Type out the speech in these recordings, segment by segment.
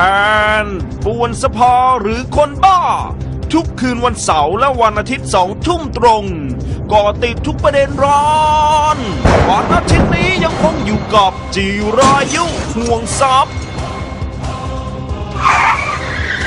านหรือฝ่ายค้านป่วนสภอหรือคนบ้า ทุกคืนวันเสาร์และวันอาทิตย์สองทุ่มตรงก่อติดทุกประเด็นร้อนวันอาทิตย์นี้ยังคงอยู่กับจีรายุห่วงทรัพย์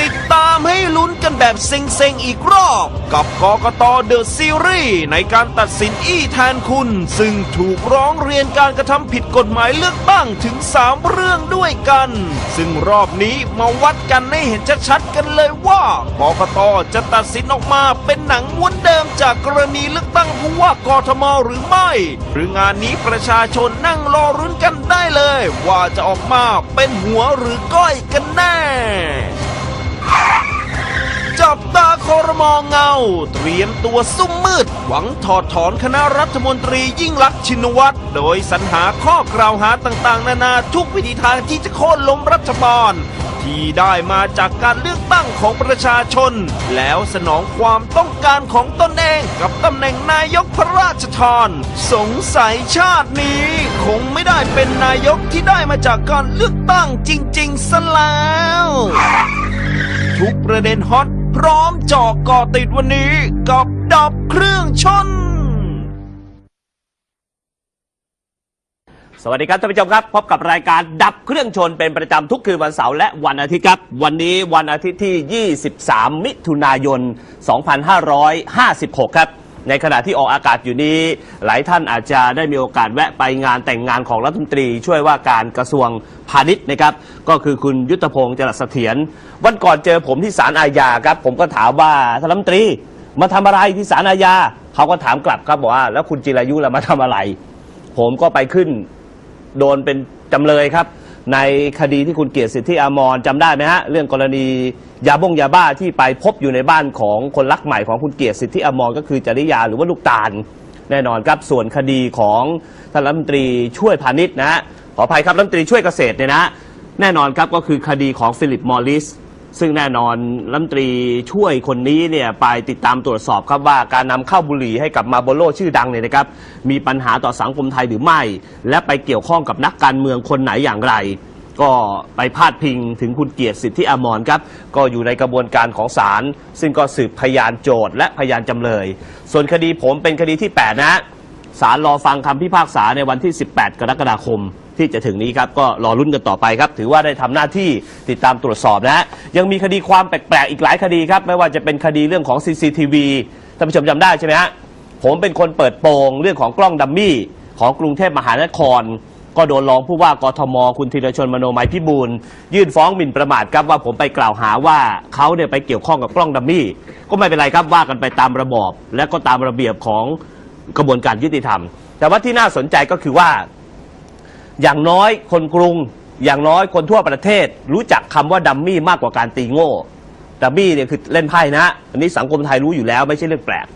ติดตามให้ลุ้นกันแบบเซ็งๆอีกรอบ กับกกตเดอะซีรีส์ในการตัดสินอี้แทนคุณ ซึ่งถูกร้องเรียนการกระทำผิดกฎหมายเลือกตั้งถึง 3 เรื่องด้วยกัน ซึ่งรอบนี้มาวัดกันให้เห็นชัดๆกันเลยว่ากกตจะตัดสินออกมาเป็นหนังม้วนเดิมจากกรณีเลือกตั้งผู้ว่ากทมหรือไม่ หรืองานนี้ประชาชนนั่งรอรุ้นกันได้เลย ว่าจะออกมาเป็นหัวหรือก้อยกันแน่ จับตาคอรมองเงา เตรียมตัวซุ่มมืด หวังถอดถอนคณะรัฐมนตรียิ่งลักษณ์ชินวัตรโดยสรรหาข้อกล่าวหาต่างๆ นานาทุกวิธีทางที่จะโค่นล้มรัฐบาลที่ได้มาจากการเลือกตั้งของประชาชน แล้วสนองความต้องการของตนเองกับตำแหน่งนายกพระราชทาน สงสัยชาตินี้ คงไม่ได้เป็นนายกที่ได้มาจากการเลือกตั้งจริง ๆ ซะแล้ว ทุกประเด็นฮอตพร้อมเจาะก่อติดวันนี้กับดับเครื่องชน สวัสดีครับท่านผู้ชมครับ พบกับรายการดับเครื่องชนเป็นประจำทุกคืนวันเสาร์และวันอาทิตย์ครับ วันนี้วันอาทิตย์ที่ 23 มิถุนายน 2556 ครับ ในขณะที่ออกอากาศอยู่นี้ หลายท่านอาจจะได้มีโอกาสแวะไปงานแต่งงานของรัฐมนตรี ช่วยว่าการกระทรวงพาณิชย์นะครับ ก็คือคุณยุทธพงศ์จรัสเสถียรวันก่อนเจอผมที่ศาลอาญาครับ ผมก็ถามว่าท่านรัฐมนตรีมาทำอะไรที่ศาลอาญาเขาก็ถามกลับครับบอกว่า แล้วคุณจิรายุล่ะมาทำอะไร ผมก็ไปขึ้น โดนเป็นจำเลยครับ ในคดีที่คุณเกียรติสิทธิอมรจำได้ไหมฮะ เรื่องกรณียาบงยาบ้าที่ไปพบอยู่ในบ้านของคนรักใหม่ของคุณเกียรติสิทธิอมรก็คือจริยาหรือว่าลูกตาลแน่นอนครับส่วนคดีของท่านรัฐมนตรีช่วยพาณิชย์นะฮะขออภัยครับรัฐมนตรีช่วยเกษตรเนี่ยนะฮะแน่นอนครับก็คือคดีของฟิลิปมอริส ซึ่งแน่นอนรัฐมนตรีช่วยคนนี้เนี่ยไปติดตามตรวจสอบครับว่าการนำเข้าบุหรี่ให้กับมาโบโลชื่อดังเนี่ยนะครับ มีปัญหาต่อสังคมไทยหรือไม่ และไปเกี่ยวข้องกับนักการเมืองคนไหนอย่างไร ก็ไปพาดพิงถึงคุณเกียรติสิทธิอมรครับ ก็อยู่ในกระบวนการของศาลซึ่งก็สืบพยานโจทย์และพยานจำเลย ส่วนคดีผมเป็นคดีที่ 8 นะฮะศาลรอฟังคำพิพากษาในวันที่ 18 กรกฎาคม ที่จะถึงนี้ครับก็รอรุ่นกันต่อไปครับถือว่าได้ทำหน้าที่ติดตามตรวจสอบนะฮะยังมีคดีความแปลกๆอีกหลายคดีครับไม่ว่าจะเป็นคดีเรื่องของ CCTV ท่านผู้ชมจำได้ใช่ไหมฮะผมเป็นคนเปิดโปงเรื่องของกล้องดัมมี่ของกรุงเทพมหานคร ก็โดนรองผู้ว่ากทม คุณธีรชนมโนมัยพิบูลยื่นฟ้องหมิ่นประมาทครับว่าผมไปกล่าวหาว่าเขาเนี่ยไปเกี่ยวข้องกับกล้องดัมมี่ ก็ไม่เป็นไรครับว่ากันไปตามระบอบ และก็ตามระเบียบของกระบวนการยุติธรรม แต่ว่าที่น่าสนใจก็คือว่า อย่างน้อยคนกรุง อย่างน้อยคนทั่วประเทศ รู้จักคำว่าดัมมี่มากกว่าการตีโง่ดัมมี่เนี่ยคือเล่นไพ่นะ อันนี้สังคมไทยรู้อยู่แล้วไม่ใช่เรื่องแปลก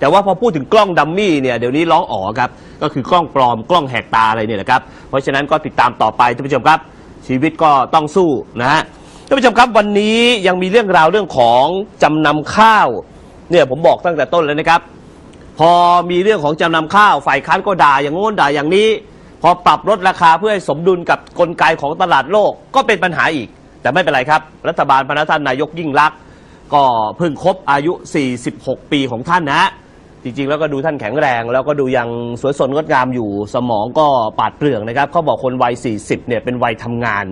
แต่ว่าพอพูดถึงกล้องดัมมี่เนี่ยเดี๋ยวนี้ร้องอ๋อครับก็คือกล้องปลอมกล้องแหกตาอะไรเนี่ยนะครับเพราะฉะนั้นก็ติดตามต่อไปท่านผู้ชมครับ ชีวิตก็ต้องสู้นะฮะท่านผู้ชมครับวันนี้ยังมีเรื่องราวเรื่องของจำนำข้าวเนี่ยผมบอกตั้งแต่ต้นเลยนะครับ พอมีเรื่องของจำนำข้าวฝ่ายค้านก็ด่าอย่างโน้นด่าอย่างนี้ พอปรับลดราคาเพื่อให้สมดุลกับกลไกของตลาดโลกก็เป็นปัญหาอีก แต่ไม่เป็นไรครับ รัฐบาลพระท่านนายกยิ่งรักษณ์ก็เพิ่งครบอายุ 46 ปีของท่านนะ จริงๆ แล้วก็ดูท่านแข็งแรง แล้วก็ดูยังสวยสดงดงามอยู่สมองก็ปาดเปรื่องนะครับเขาบอกคนวัย 40 เนี่ยเป็นวัยทำงาน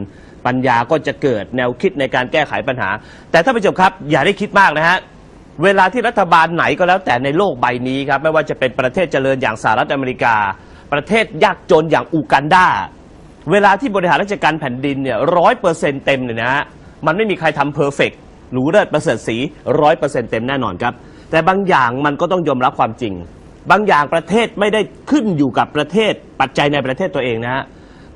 ปัญญาก็จะเกิดแนวคิดในการแก้ไขปัญหา แต่ท่านผู้ชมครับ อย่าได้คิดมากนะฮะเวลาที่รัฐบาลไหนก็แล้วแต่ในโลกใบนี้ครับไม่ว่าจะเป็นประเทศเจริญอย่างสหรัฐอเมริกา ประเทศยากจนอย่างอูกันดาเวลาที่บริหารราชการแผ่นดินเนี่ยร้อยเปอร์เซ็นต์เต็มเลยนะฮะมันไม่มีใครทำเพอร์เฟกต์หรูเลิศประเสริฐสีร้อยเปอร์เซ็นต์เต็มแน่นอนครับ แต่บางอย่างมันก็ต้องยอมรับความจริง บางอย่างประเทศไม่ได้ขึ้นอยู่กับประเทศปัจจัยในประเทศตัวเองนะฮะ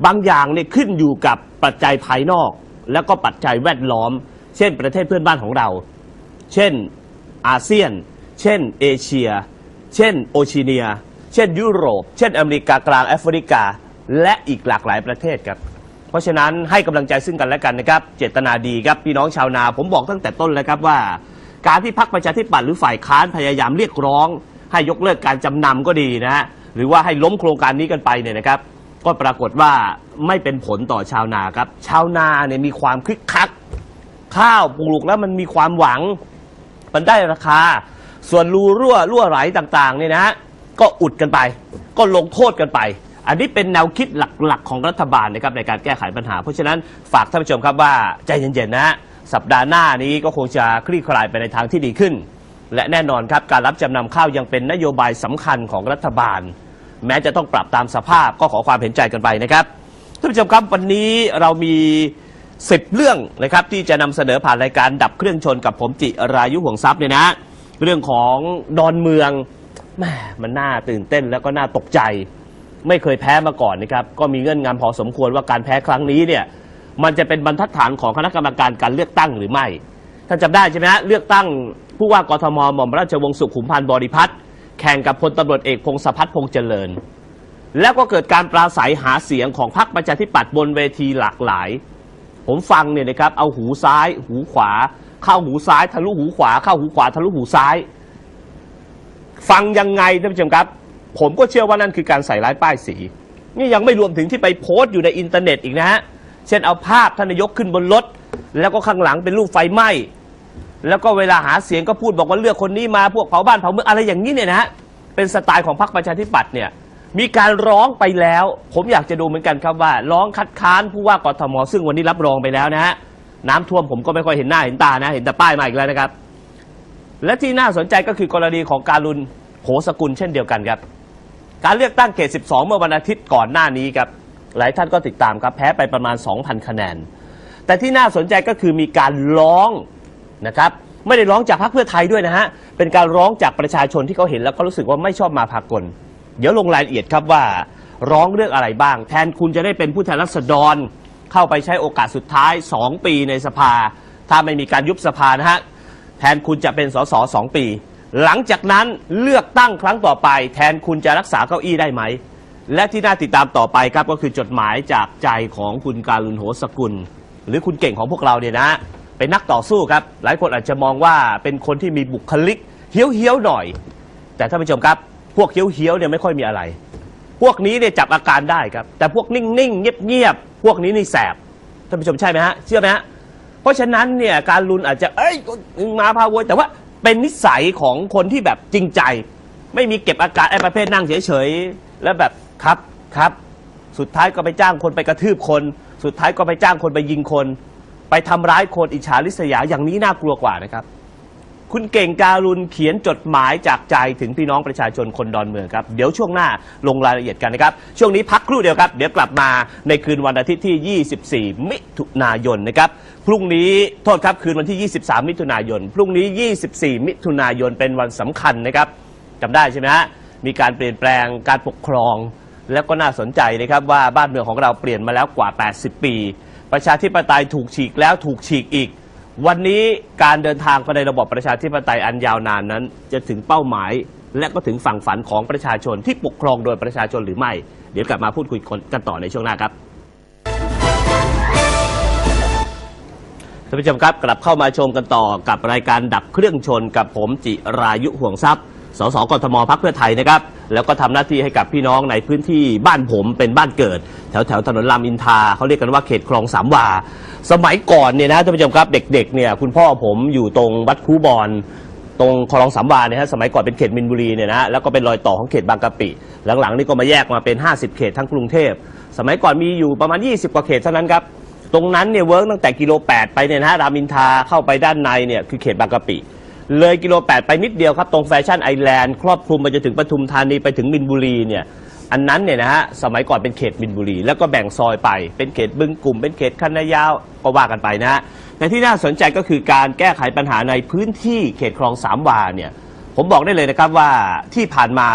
บางอย่างเนี่ยขึ้นอยู่กับปัจจัยภายนอก แล้วก็ปัจจัยแวดล้อม เช่น ประเทศเพื่อนบ้านของเรา เช่นอาเซียน เช่นเอเชีย เช่นโอชิเนีย เช่นยุโรป เช่นอเมริกากลางแอฟริกา และอีกหลากหลายประเทศครับ เพราะฉะนั้นให้กำลังใจซึ่งกันและกันนะครับ เจตนาดีครับพี่น้องชาวนา ผมบอกตั้งแต่ต้นแล้วครับว่า การที่พักประชาธิปัตย์หรือฝ่ายค้านพยายามเรียกร้อง ให้ยกเลิกการจำนำก็ดีนะฮะหรือว่าให้ล้มโครงการนี้กันไปเนี่ยนะครับ ก็ปรากฏว่าไม่เป็นผลต่อชาวนาครับ ชาวนาเนี่ยมีความคึกคัก ข้าวปลูกแล้วมันมีความหวัง มันได้ราคา ส่วนรูรั่วรั่วไหลต่างๆเนี่ยนะฮะ ก็อุดกันไป ก็ลงโทษกันไป อันนี้เป็นแนวคิดหลักๆ ของรัฐบาลนะครับในการแก้ไขปัญหา เพราะฉะนั้นฝากท่านผู้ชมครับว่าใจเย็นๆนะสัปดาห์หน้านี้ก็คงจะคลี่คลายไปในทางที่ดีขึ้น และแน่นอนครับการรับจำนำข้าวยังเป็นนโยบายสำคัญของรัฐบาล แม้จะต้องปรับตามสภาพก็ขอความเห็นใจกันไปนะครับท่านผู้ชมครับวันนี้เรามี10เรื่องนะครับที่จะนำเสนอผ่านรายการดับเครื่องชนกับผมจิรายุห่วงทรัพย์เนี่ยนะ เรื่องของดอนเมือง แหมมันน่าตื่นเต้นแล้วก็น่าตกใจ ไม่เคยแพ้มาก่อนนะครับก็มีเงื่อนงำพอสมควรว่าการแพ้ครั้งนี้เนี่ยมันจะเป็นบรรทัดฐานของคณะกรรมการการเลือกตั้งหรือไม่ท่านจำได้ใช่ไหมฮะเลือกตั้งผู้ว่ากทมหม่อมราชวงศ์สุขุมพันธ์บริพัตรแข่งกับพลตำรวจเอกพงศพัฒน์พงษ์เจริญ แล้วก็เกิดการปราศัยหาเสียงของพรรคประชาธิปัตย์บนเวทีหลากหลาย ผมฟังเนี่ยนะครับเอาหูซ้าย หูขวา เข้าหูซ้าย ทะลุหูขวา เข้าหูขวาทะลุหูซ้าย ฟังยังไงท่านผู้ชมครับ ผมก็เชื่อว่านั่นคือการใส่ร้ายป้ายสี นี่ยังไม่รวมถึงที่ไปโพสต์อยู่ในอินเทอร์เน็ตอีกนะฮะ เช่นเอาภาพท่านนายกขึ้นบนรถ แล้วก็ข้างหลังเป็นรูปไฟไหม้ แล้วก็เวลาหาเสียงก็พูดบอกว่าเลือกคนนี้มาพวกเผาบ้านเผาเมืองอะไรอย่างนี้เนี่ยนะฮะ เป็นสไตล์ของพรรคประชาธิปัตย์เนี่ย มีการร้องไปแล้ว ผมอยากจะดูเหมือนกันครับว่าร้องคัดค้านผู้ว่ากทมซึ่งวันนี้รับรองไปแล้วนะฮะ น้ำท่วมผมก็ไม่ค่อยเห็นหน้าเห็นตานะ เห็นแต่ป้ายมาอีกแล้วนะครับ และที่น่าสนใจก็คือกรณีของการุณโหสกุลเช่นเดียวกันครับ การเลือกตั้งเขต 12 เมื่อวันอาทิตย์ก่อนหน้านี้ครับ หลายท่านก็ติดตามครับแพ้ไปประมาณ 2,000 คะแนน แต่ที่น่าสนใจก็คือมีการร้องนะครับ ไม่ได้ร้องจากพรรคเพื่อไทยด้วยนะฮะ เป็นการร้องจากประชาชนที่เขาเห็นแล้วก็รู้สึกว่าไม่ชอบมาพากล เดี๋ยวลงรายละเอียดครับว่าร้องเรื่องอะไรบ้าง แทนคุณจะได้เป็นผู้แทนราษฎร เข้าไปใช้โอกาสสุดท้าย 2 ปีในสภา ถ้าไม่มีการยุบสภานะฮะ แทนคุณจะเป็นสสสองปี หลังจากนั้นเลือกตั้งครั้งต่อไป แทนคุณจะรักษาเก้าอี้ได้ไหม และที่น่าติดตามต่อไปครับก็คือจดหมายจากใจของคุณการุณโหสกุล หรือคุณเก่งของพวกเราเนี่ยนะ เป็นนักต่อสู้ครับ หลายคนอาจจะมองว่าเป็นคนที่มีบุคลิกเฮี้ยวเฮี้ยวหน่อย แต่ท่านผู้ชมครับ พวกเฮี้ยวเฮี้ยวเนี่ยไม่ค่อยมีอะไร พวกนี้เนี่ยจับอาการได้ครับ แต่พวกนิ่งๆเงียบๆพวกนี้นี่แสบท่านผู้ชมใช่ไหมฮะเชื่อไหมฮะ เพราะฉะนั้นเนี่ยการลุนอาจจะเอ้ยมาพาวยแต่ว่าเป็นนิสัยของคนที่แบบจริงใจ ไม่มีเก็บอาการไอ้ประเภทนั่งเฉยๆแล้วแบบครับครับ สุดท้ายก็ไปจ้างคนไปกระทืบคน สุดท้ายก็ไปจ้างคนไปยิงคน ไปทำร้ายคนอิจฉาริษยาอย่างนี้น่ากลัวกว่านะครับ คุณเก่งการุณเขียนจดหมายจากใจถึงพี่น้องประชาชนคนดอนเมืองครับ เดี๋ยวช่วงหน้าลงรายละเอียดกันนะครับ ช่วงนี้พักครู่เดียวครับ เดี๋ยวกลับมาในคืนวันอาทิตย์ที่ 24 มิถุนายนนะครับ พรุ่งนี้โทษครับคืนวันที่ 23 มิถุนายน พรุ่งนี้ 24 มิถุนายนเป็นวันสำคัญนะครับจำได้ใช่ไหมฮะ มีการเปลี่ยนแปลงการปกครอง แล้วก็น่าสนใจนะครับว่าบ้านเมืองของเราเปลี่ยนมาแล้วกว่า 80 ปี ประชาธิปไตยถูกฉีกแล้วถูกฉีกอีก วันนี้การเดินทางไปในระบอบประชาธิปไตยอันยาวนานนั้น จะถึงเป้าหมาย และก็ถึงฝั่งฝันของประชาชนที่ปกครองโดยประชาชนหรือไม่ เดี๋ยวกลับมาพูดคุยกันต่อในช่วงหน้าครับท่านผู้ชมครับกลับเข้ามาชมกันต่อกับรายการดับเครื่องชนกับผมจิรายุห่วงทรัพย์ สสกทมพักเพื่อไทยนะครับ แล้วก็ทำหน้าที่ให้กับพี่น้องในพื้นที่บ้านผมเป็นบ้านเกิด แถวแถวถนนรามอินทราเขาเรียกกันว่าเขตคลองสามวา สมัยก่อนเนี่ยนะท่านผู้ชมครับเด็กๆเนี่ยคุณพ่อผมอยู่ตรงวัดคูบอนตรงคลองสามวาเนี่ยฮะสมัยก่อนเป็นเขตมินบุรีเนี่ยนะแล้วก็เป็นรอยต่อของเขตบางกะปิ หลังๆนี่ก็มาแยกมาเป็น 50 เขตทั้งกรุงเทพ สมัยก่อนมีอยู่ประมาณ 20 กว่าเขตเท่านั้นครับตรงนั้นเนี่ยเวิร์กตั้งแต่กิโล 8 ไปเนี่ยนะฮะรามอินทราเข้าไปด้านในเนี่ยคือเขตบางกะปิ เลยกิโล 8 ไปนิดเดียวครับ ตรงแฟชั่นไอแลนด์ครอบคลุมไปจนถึงปทุมธานีไปถึงมินบุรีเนี่ยอันนั้นเนี่ยนะฮะสมัยก่อนเป็นเขตมินบุรี แล้วก็แบ่งซอยไปเป็นเขตบึงกลุ่ม เป็นเขตคันนายาวก็ว่ากันไปนะฮะแต่ที่น่าสนใจก็คือการแก้ไขปัญหาในพื้นที่เขตคลองสามวาเนี่ยผมบอกได้เลยนะครับว่าที่ผ่านมา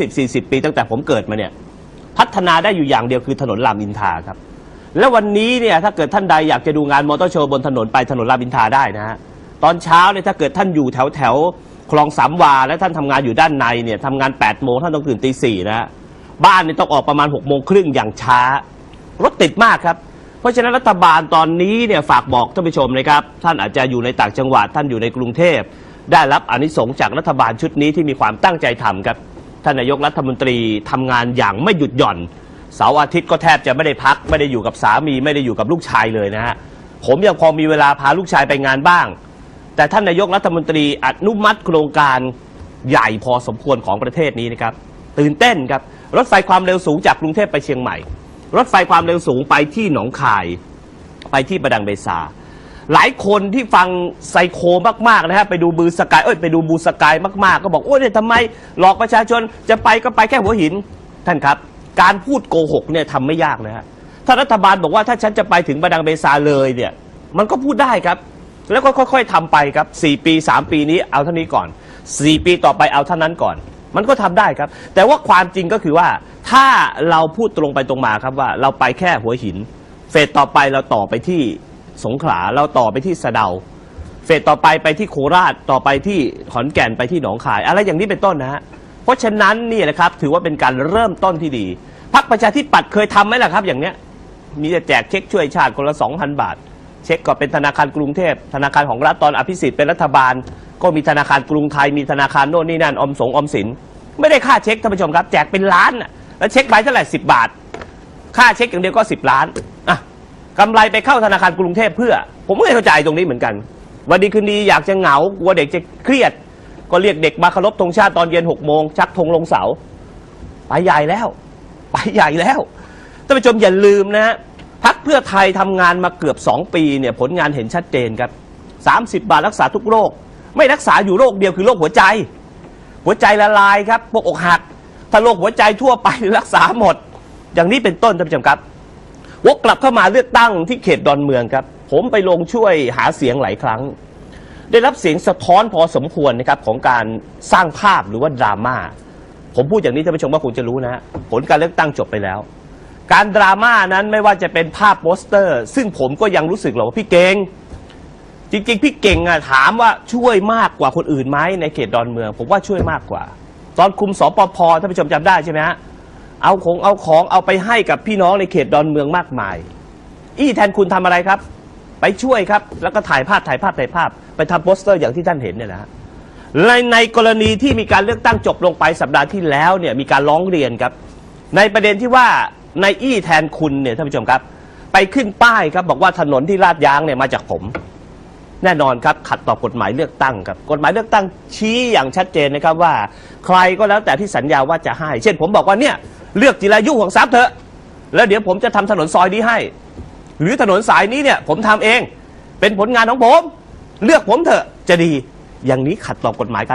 30-40 ปีตั้งแต่ผมเกิดมาเนี่ยพัฒนาได้อยู่อย่างเดียวคือถนนรามอินทราครับ แล้ววันนี้เนี่ยถ้าเกิดท่านใดอยากจะดูงานมอเตอร์โชว์บนถนนไปถนนรามอินทราได้นะฮะ ตอนเช้าเนี่ยถ้าเกิดท่านอยู่แถวแถวคลองสามวา และท่านทำงานอยู่ด้านในเนี่ยทำงาน8ปดโมงท่านต้องตื่นตีสี่นะ บ้านเนี่ยต้องออกประมาณ6กโมงครึ่งอย่างช้ารถติดมากครับ เพราะฉะนั้นรัฐบาลตอนนี้เนี่ยฝากบอกท่านผู้ชมนะครับ ท่านอาจจะอยู่ในต่างจังหวัดท่านอยู่ในกรุงเทพ ได้รับอนิสงส์จากรัฐบาลชุดนี้ที่มีความตั้งใจทำครับท่านนายกรัฐมนตรีทำงานอย่างไม่หยุดหย่อนเสาร์อาทิตย์ก็แทบจะไม่ได้พัก ไม่ได้อยู่กับสามี ไม่ได้อยู่กับลูกชายเลยนะฮะผมยังพอมีเวลาพาลูกชายไปงานบ้าง แต่ท่านนายกรัฐมนตรีอนุมัติโครงการใหญ่พอสมควรของประเทศนี้นะครับ ตื่นเต้นครับ รถไฟความเร็วสูงจากกรุงเทพไปเชียงใหม่ รถไฟความเร็วสูงไปที่หนองคาย ไปที่ประดังเบซา หลายคนที่ฟังไซโคมากๆนะฮะไปดูบูสกายเอ้ยไปดูบูสกายมากๆ ก็บอกโอ้ยเนี่ยทำไมหลอกประชาชนจะไปก็ไปแค่หัวหินท่านครับ การพูดโกหกเนี่ยทำไม่ยากนะฮะถ้ารัฐบาลบอกว่าถ้าฉันจะไปถึงประดังเบซาเลยเนี่ย มันก็พูดได้ครับ แล้วก็ค่อยๆทำไปครับ 4 ปี 3 ปีนี้เอาเท่านี้ก่อน 4 ปีต่อไปเอาเท่านั้นก่อน มันก็ทำได้ครับ แต่ว่าความจริงก็คือว่าถ้าเราพูดตรงไปตรงมาครับว่าเราไปแค่หัวหิน เฟสต่อไปเราต่อไปที่สงขลาเราต่อไปที่สะเดาเฟสต่อไปไปที่โคราชต่อไปที่ขอนแก่นไปที่หนองคาย อะไรอย่างนี้เป็นต้นนะฮะเพราะฉะนั้นนี่นะครับถือว่าเป็นการเริ่มต้นที่ดีพรรคประชาธิปัตย์เคยทำไหมล่ะครับ อย่างเนี้ยมีแต่แจกเช็คช่วยชาติคนละ2,000บาท เช็คก็เป็นธนาคารกรุงเทพ ธนาคารของรัฐตอนอภิสิทธิ์เป็นรัฐบาล ก็มีธนาคารกรุงไทยมีธนาคารโน่นนี่นั่นอมสงอมสิน ไม่ได้ค่าเช็คท่านผู้ชมครับ แจกเป็นล้านน่ะแล้วเช็คใบเท่าไหร่สิบาท ค่าเช็คอย่างเดียวก็10ล้านอะกำไรไปเข้าธนาคารกรุงเทพเพื่อ ผมไม่เข้าใจตรงนี้เหมือนกัน วันดีคืนดีอยากจะเหงากลัวเด็กจะเครียด ก็เรียกเด็กมาเคารพธงชาติตอนเย็นหกโมงชักธงลงเสาไปใหญ่แล้ว ไปใหญ่แล้วท่านผู้ชมอย่าลืมนะฮะ พักเพื่อไทยทำงานมาเกือบ 2 ปีเนี่ยผลงานเห็นชัดเจนครับ 30 บาทรักษาทุกโรค ไม่รักษาอยู่โรคเดียวคือโรคหัวใจ หัวใจละลายครับพวกอกหัก ถ้าโรคหัวใจทั่วไปรักษาหมด อย่างนี้เป็นต้นท่านผู้ชมครับ วกกลับเข้ามาเลือกตั้งที่เขตดอนเมืองครับ ผมไปลงช่วยหาเสียงหลายครั้ง ได้รับเสียงสะท้อนพอสมควรนะครับของการสร้างภาพหรือว่าดราม่าผมพูดอย่างนี้ท่านผู้ชมว่าคงจะรู้นะฮะผลการเลือกตั้งจบไปแล้ว การดราม่านั้นไม่ว่าจะเป็นภาพโปสเตอร์ ซึ่งผมก็ยังรู้สึกหรอกว่าพี่เก่งจริงๆ พี่เก่งอะถามว่าช่วยมากกว่าคนอื่นไหมในเขตดอนเมือง ผมว่าช่วยมากกว่า ตอนคุมสปพท่านผู้ชมจำได้ใช่ไหมฮะเอาของเอาของเอาไปให้กับพี่น้องในเขตดอนเมืองมากมาย อี้แทนคุณทำอะไรครับ ไปช่วยครับ แล้วก็ถ่ายภาพถ่ายภาพถ่ายภาพ ไปทำโปสเตอร์อย่างที่ท่านเห็นเนี่ยนะฮะในในกรณีที่มีการเลือกตั้งจบลงไปสัปดาห์ที่แล้วเนี่ยมีการร้องเรียนครับ ในประเด็นที่ว่า ในอี้แทนคุณเนี่ยท่านผู้ชมครับ ไปขึ้นป้ายครับบอกว่าถนนที่ลาดยางเนี่ยมาจากผม แน่นอนครับขัดต่อกฎหมายเลือกตั้งครับกฎหมายเลือกตั้งชี้อย่างชัดเจนนะครับว่า ใครก็แล้วแต่ที่สัญญาว่าจะให้ เช่นผมบอกว่าเนี่ยเลือกจิรายุของทรัพย์เถอะแล้วเดี๋ยวผมจะทำถนนซอยนี้ให้ หรือถนนสายนี้เนี่ยผมทำเอง เป็นผลงานของผม เลือกผมเถอะจะดี อย่างนี้ขัดต่อกฎหมายการ